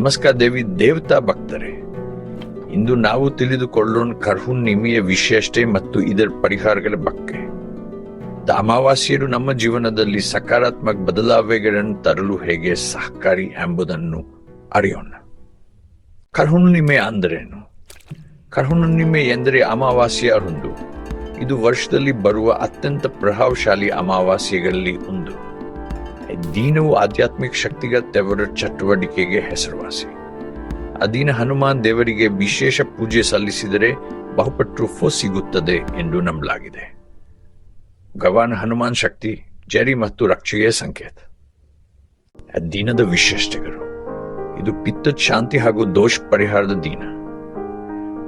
ನಮಸ್ಕಾರ ದೇವಿ, ದೇವತಾ ಭಕ್ತರೇ. ಇಂದು ನಾವು ತಿಳಿದುಕೊಳ್ಳೋಣ ಕರ್ಹುಣ್ಣಿಮೆಯ ವಿಶೇಷತೆ ಮತ್ತು ಇದರ ಪರಿಹಾರಗಳ ಬಗ್ಗೆ. ಅಮಾವಾಸ್ಯರು ನಮ್ಮ ಜೀವನದಲ್ಲಿ ಸಕಾರಾತ್ಮಕ ಬದಲಾವಣೆಗಳನ್ನು ತರಲು ಹೇಗೆ ಸಹಕಾರಿ ಎಂಬುದನ್ನು ಅರಿಯೋಣ. ಕರ್ಹುಣ್ಣಿಮೆ ಅಂದರೇನು? ಕರ್ಹುಣ್ಣಿಮೆ ಎಂದರೆ ಅಮಾವಾಸ್ಯ ಒಂದು. ಇದು ವರ್ಷದಲ್ಲಿ ಬರುವ ಅತ್ಯಂತ ಪ್ರಭಾವಶಾಲಿ ಅಮಾವಾಸ್ಯೆಗಳಲ್ಲಿ ಒಂದು. ದೀನವು ಆಧ್ಯಾತ್ಮಿಕ ಶಕ್ತಿಗಳ ತೆವರ ಚಟುವಟಿಕೆಗೆ ಹೆಸರುವಾಸಿ. ಅಧೀನ ಹನುಮಾನ್ ದೇವರಿಗೆ ವಿಶೇಷ ಪೂಜೆ ಸಲ್ಲಿಸಿದರೆ ಬಹುಪಟ್ಟು ಫೋ ಸಿಗುತ್ತದೆ ಎಂದು ನಂಬಲಾಗಿದೆ. ಭಗವಾನ್ ಹನುಮಾನ್ ಶಕ್ತಿ, ಜರಿ ಮತ್ತು ರಕ್ಷೆಯ ಸಂಕೇತ. ದಿನದ ವಿಶೇಷತೆಗಳು. ಇದು ಪಿತ್ತ ಶಾಂತಿ ಹಾಗೂ ದೋಷ ಪರಿಹಾರದ ದಿನ.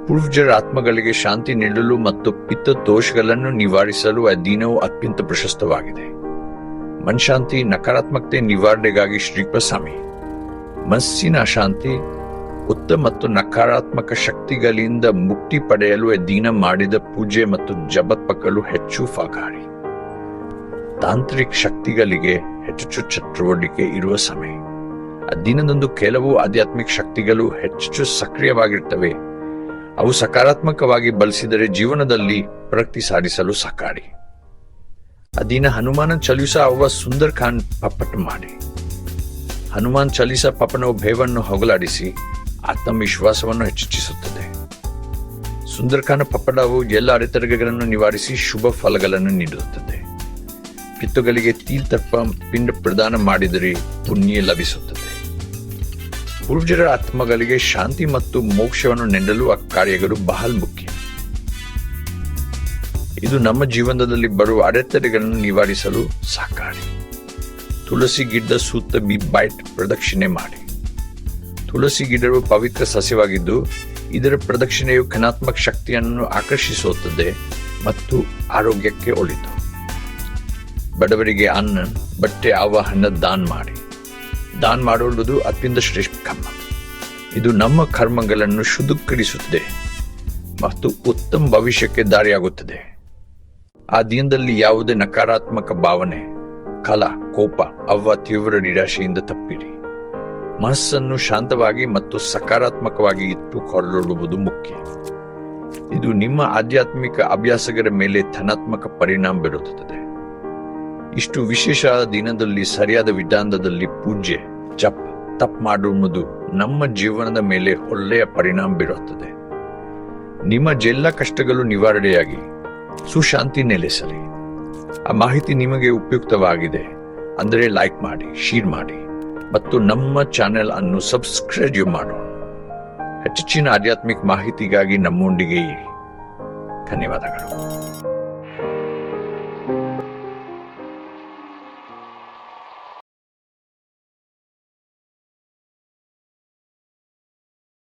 ಪೂರ್ವಜರ ಆತ್ಮಗಳಿಗೆ ಶಾಂತಿ ನೀಡಲು ಮತ್ತು ಪಿತ್ತ ದೋಷಗಳನ್ನು ನಿವಾರಿಸಲು ಆ ದಿನವು ಅತ್ಯಂತ ಪ್ರಶಸ್ತವಾಗಿದೆ. ಮನಶಾಂತಿ, ನಕಾರಾತ್ಮಕತೆ ನಿವಾರಣೆಗಾಗಿ ಶ್ರೀಪ್ರಸ್ವಾಮಿ ಮನಸ್ಸಿನ ಅಶಾಂತಿ ಉತ್ತಮ ಮತ್ತು ನಕಾರಾತ್ಮಕ ಶಕ್ತಿಗಳಿಂದ ಮುಕ್ತಿ ಪಡೆಯಲು ದಿನ ಮಾಡಿದ ಪೂಜೆ ಮತ್ತು ಜಪತ್ಪಕಲು ಹೆಚ್ಚು ಫಾಗಾರಿ ತಾಂತ್ರಿಕ ಶಕ್ತಿಗಳಿಗೆ ಹೆಚ್ಚು ಚಟುವಟಿಕೆ ಇರುವ ಸಮಯ. ದಿನದಂದು ಕೆಲವು ಆಧ್ಯಾತ್ಮಿಕ ಶಕ್ತಿಗಳು ಹೆಚ್ಚು ಸಕ್ರಿಯವಾಗಿರ್ತವೆ. ಅವು ಸಕಾರಾತ್ಮಕವಾಗಿ ಬಳಸಿದರೆ ಜೀವನದಲ್ಲಿ ಪ್ರಗತಿ ಸಾಧಿಸಲು ಸಹಕಾರಿ ಅದಿನ ಹನುಮಾನ ಚಲಿಸ ಅವ ಸುಂದರ್ ಖಾನ್ ಪಪ್ಪಟ್ ಮಾಡಿ. ಹನುಮಾನ್ ಚಲಿಸ ಪಪ್ಪನ ಭಯವನ್ನು ಹೋಗಲಾಡಿಸಿ ಆತ್ಮವಿಶ್ವಾಸವನ್ನು ಹೆಚ್ಚಿಸುತ್ತದೆ. ಸುಂದರ್ ಖಾನ್ ಪಪ್ಪಡವು ಎಲ್ಲ ಅಡೆತಡೆಗಳನ್ನು ನಿವಾರಿಸಿ ಶುಭ ಫಲಗಳನ್ನು ನೀಡುತ್ತದೆ. ಪಿತ್ತುಗಳಿಗೆ ತೀರ್ಥಪ್ಪ ಪಿಂಡ ಪ್ರದಾನ ಮಾಡಿದರೆ ಪುಣ್ಯ ಲಭಿಸುತ್ತದೆ. ಪೂರ್ವಜರ ಆತ್ಮಗಳಿಗೆ ಶಾಂತಿ ಮತ್ತು ಮೋಕ್ಷವನ್ನು ನೆಂಡಲು ಆ ಕಾರ್ಯಗಳು ಬಹಳ ಮುಖ್ಯ. ಇದು ನಮ್ಮ ಜೀವನದಲ್ಲಿ ಬರುವ ಅಡೆತಡೆಗಳನ್ನು ನಿವಾರಿಸಲು ಸಹಕಾರಿ. ತುಳಸಿ ಗಿಡ್ಡ ಸುತ್ತ ಬಿ ಬೈಟ್ ಪ್ರದಕ್ಷಿಣೆ ಮಾಡಿ. ತುಳಸಿ ಗಿಡವು ಪವಿತ್ರ ಸಸ್ಯವಾಗಿದ್ದು, ಇದರ ಪ್ರದಕ್ಷಿಣೆಯು ಕನಾತ್ಮಕ ಶಕ್ತಿಯನ್ನು ಆಕರ್ಷಿಸುತ್ತದೆ ಮತ್ತು ಆರೋಗ್ಯಕ್ಕೆ ಒಳಿತು. ಬಡವರಿಗೆ ಅನ್ನ, ಬಟ್ಟೆ ಆವಾಹನ ದಾನ್ ಮಾಡಿ. ದಾನ್ ಮಾಡುವುದು ಅತ್ಯಂತ ಶ್ರೇಷ್ಠ ಕರ್ಮ. ಇದು ನಮ್ಮ ಕರ್ಮಗಳನ್ನು ಶುದ್ಧೀಕರಿಸುತ್ತದೆ ಮತ್ತು ಉತ್ತಮ ಭವಿಷ್ಯಕ್ಕೆ ದಾರಿಯಾಗುತ್ತದೆ. ಆ ದಿನದಲ್ಲಿ ಯಾವುದೇ ನಕಾರಾತ್ಮಕ ಭಾವನೆ, ಕಲ, ಕೋಪ ಅವ್ವ ತೀವ್ರ ನಿರಾಶೆಯಿಂದ ತಪ್ಪಿರಿ. ಮನಸ್ಸನ್ನು ಶಾಂತವಾಗಿ ಮತ್ತು ಸಕಾರಾತ್ಮಕವಾಗಿ ಇಟ್ಟುಕೊಳ್ಳುವುದು ಮುಖ್ಯ. ಇದು ನಿಮ್ಮ ಆಧ್ಯಾತ್ಮಿಕ ಅಭ್ಯಾಸಗಳ ಮೇಲೆ ಧನಾತ್ಮಕ ಪರಿಣಾಮ ಬೀರುತ್ತದೆ. ಇಷ್ಟು ವಿಶೇಷ ದಿನದಲ್ಲಿ, ಸರಿಯಾದ ವಿಧಾನದಲ್ಲಿ ಪೂಜೆ ಜಪ್, ತಪ್ ಮಾಡುವುದು ನಮ್ಮ ಜೀವನದ ಮೇಲೆ ಒಳ್ಳೆಯ ಪರಿಣಾಮ ಬೀರುತ್ತದೆ. ನಿಮ್ಮ ಜೆಲ್ಲ ಕಷ್ಟಗಳು ನಿವಾರಣೆಯಾಗಿ. ಸುಶಾಂತಿ ನೆಲೆಸಲಿ. ಆ ಮಾಹಿತಿ ನಿಮಗೆ ಉಪಯುಕ್ತವಾಗಿದೆ. ಅಂದರೆ ಲೈಕ್ ಮಾಡಿ ಶೇರ್ ಮಾಡಿ. ಮತ್ತು ನಮ್ಮ ಚಾನೆಲ್ ಅನ್ನು ಸಬ್ಸ್ಕ್ರೈಬ್ ಮಾಡೋಣ ಹೆಚ್ಚಿನ ಆಧ್ಯಾತ್ಮಿಕ ಮಾಹಿತಿಗಾಗಿ ನಮ್ಮೊಂದಿಗೆ ಇರಿ. ಧನ್ಯವಾದಗಳು.